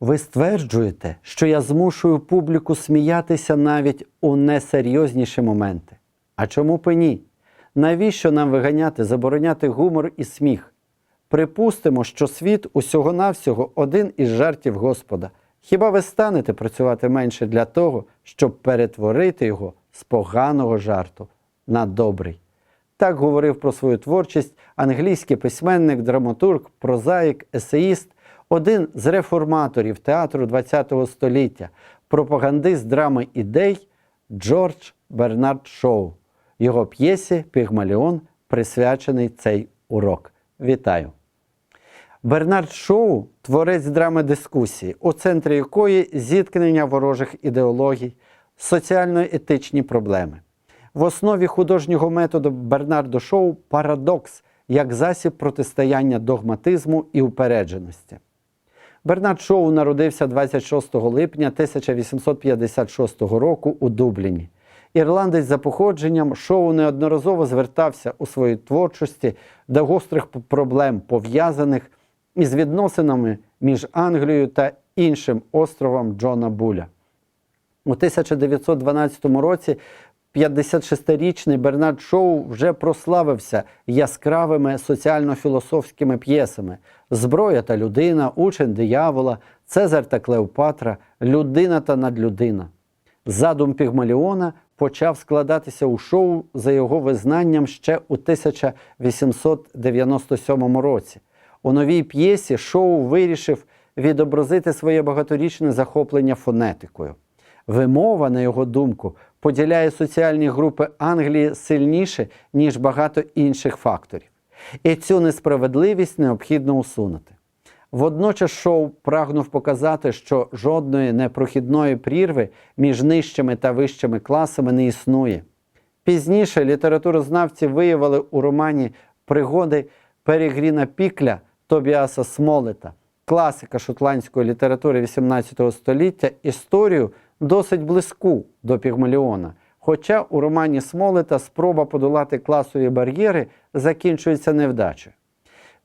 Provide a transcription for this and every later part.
Ви стверджуєте, що я змушую публіку сміятися навіть у несерйозніші моменти. А чому б ні? Навіщо нам виганяти, забороняти гумор і сміх? Припустимо, що світ усього-навсього один із жартів Господа. Хіба ви станете працювати менше для того, щоб перетворити його з поганого жарту на добрий? Так говорив про свою творчість англійський письменник, драматург, прозаїк, есеїст, один з реформаторів театру ХХ століття, пропагандист драми ідей Джордж Бернард Шоу. Його п'єсі Пігмаліон присвячений цей урок. Вітаю! Бернард Шоу творець драми дискусії, у центрі якої зіткнення ворожих ідеологій, соціально-етичні проблеми. В основі художнього методу Бернардо Шоу парадокс як засіб протистояння догматизму і упередженості. Бернард Шоу народився 26 липня 1856 року у Дубліні. Ірландець за походженням шоу неодноразово звертався у своїй творчості до гострих проблем, пов'язаних із відносинами між Англією та іншим островом Джона Буля. У 1912 році 56-річний Бернард Шоу вже прославився яскравими соціально-філософськими п'єсами Зброя та людина, Учень диявола, Цезар та Клеопатра, Людина та надлюдина. Задум Пігмаліона почав складатися у шоу за його визнанням ще у 1897 році. У новій п'єсі шоу вирішив відобразити своє багаторічне захоплення фонетикою. Вимова, на його думку, поділяє соціальні групи Англії сильніше, ніж багато інших факторів. І цю несправедливість необхідно усунути. Водночас шоу прагнув показати, що жодної непрохідної прірви між нижчими та вищими класами не існує. Пізніше літературознавці виявили у романі пригоди Перегріна Пікля Тобіаса Смолета, класика шотландської літератури XVIII століття, історію досить близьку до Пігмаліона. Хоча у романі Смолета спроба подолати класові бар'єри закінчується невдачею.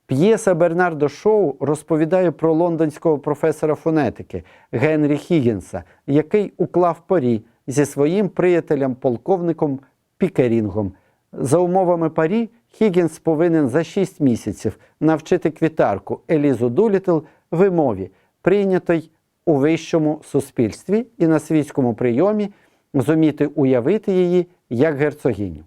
П'єса Бернардо Шоу розповідає про лондонського професора фонетики Генрі Хіггінса, який уклав парі зі своїм приятелем, полковником Пікерінгом. За умовами парі, Хіггінс повинен за 6 місяців навчити квітарку Елізу Дулітл вимові, прийнятій у вищому суспільстві і на світському прийомі, зуміти уявити її як герцогиню.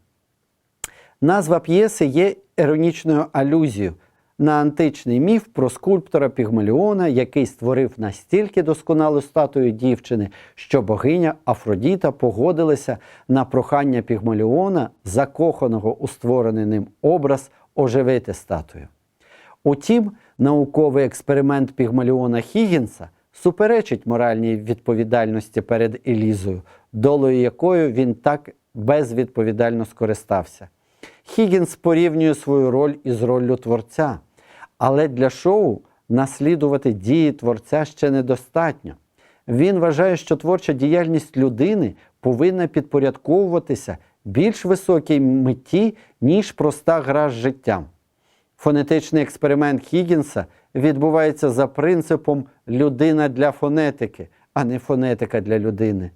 Назва п'єси є іронічною алюзією на античний міф про скульптора Пігмаліона, який створив настільки досконалу статую дівчини, що богиня Афродіта погодилася на прохання Пігмаліона, закоханого у створений ним образ, оживити статую. Утім, науковий експеримент Пігмаліона Хіггінса суперечить моральній відповідальності перед Елізою, долею якою він так безвідповідально скористався. Хіггінс порівнює свою роль із роллю творця, але для шоу наслідувати дії творця ще недостатньо. Він вважає, що творча діяльність людини повинна підпорядковуватися більш високій меті, ніж проста гра з життям. Фонетичний експеримент Хіггінса відбувається за принципом людина для фонетики, а не фонетика для людини.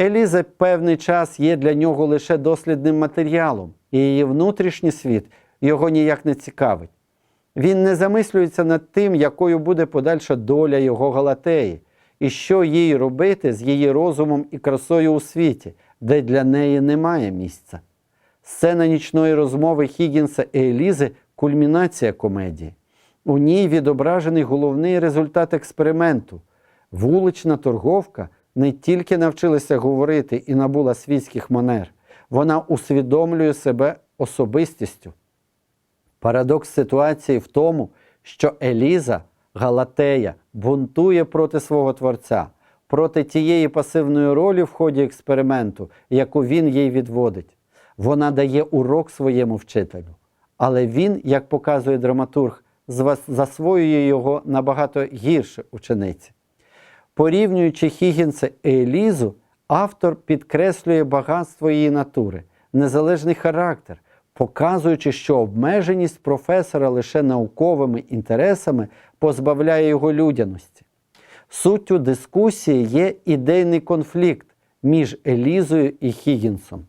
Еліза певний час є для нього лише дослідним матеріалом, і її внутрішній світ його ніяк не цікавить. Він не замислюється над тим, якою буде подальша доля його Галатеї, і що їй робити з її розумом і красою у світі, де для неї немає місця. Сцена нічної розмови Хіггінса і Елізи кульмінація комедії. У ній відображений головний результат експерименту. Вулична торговка не тільки навчилася говорити і набула світських манер, вона усвідомлює себе особистістю. Парадокс ситуації в тому, що Еліза Галатея бунтує проти свого творця, проти тієї пасивної ролі в ході експерименту, яку він їй відводить. Вона дає урок своєму вчителю. Але він, як показує драматург, засвоює його набагато гірше учениці. Порівнюючи Хіггінса і Елізу, автор підкреслює багатство її натури, незалежний характер, показуючи, що обмеженість професора лише науковими інтересами позбавляє його людяності. Суттю дискусії є ідейний конфлікт між Елізою і Хіггінсом.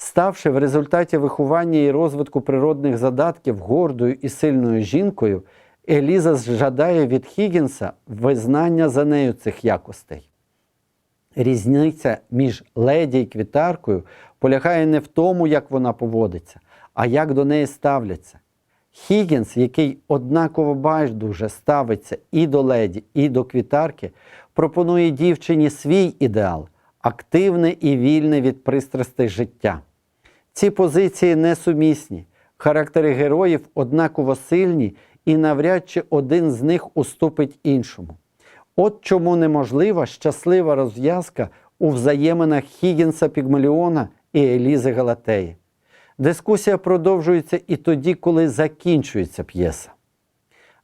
Ставши в результаті виховання і розвитку природних задатків гордою і сильною жінкою, Еліза жадає від Хіггінса визнання за нею цих якостей. Різниця між леді і квітаркою полягає не в тому, як вона поводиться, а як до неї ставляться. Хіггінс, який однаково байдуже ставиться і до леді, і до квітарки, пропонує дівчині свій ідеал активне і вільне від пристрастей життя. Ці позиції несумісні, характери героїв однаково сильні, і навряд чи один з них уступить іншому. От чому неможлива щаслива розв'язка у взаєминах Хіггінса Пігмаліона і Елізи Галатеї. Дискусія продовжується і тоді, коли закінчується п'єса.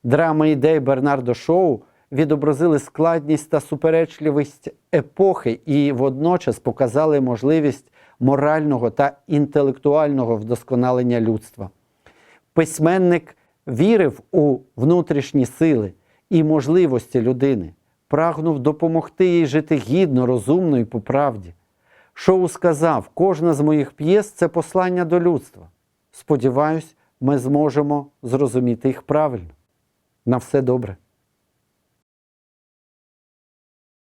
Драми ідей Бернардо Шоу відобразили складність та суперечливість епохи і водночас показали можливість морального та інтелектуального вдосконалення людства. Письменник вірив у внутрішні сили і можливості людини, прагнув допомогти їй жити гідно, розумно і по правді. Шоу сказав, кожна з моїх п'єс це послання до людства. Сподіваюсь, ми зможемо зрозуміти їх правильно. На все добре.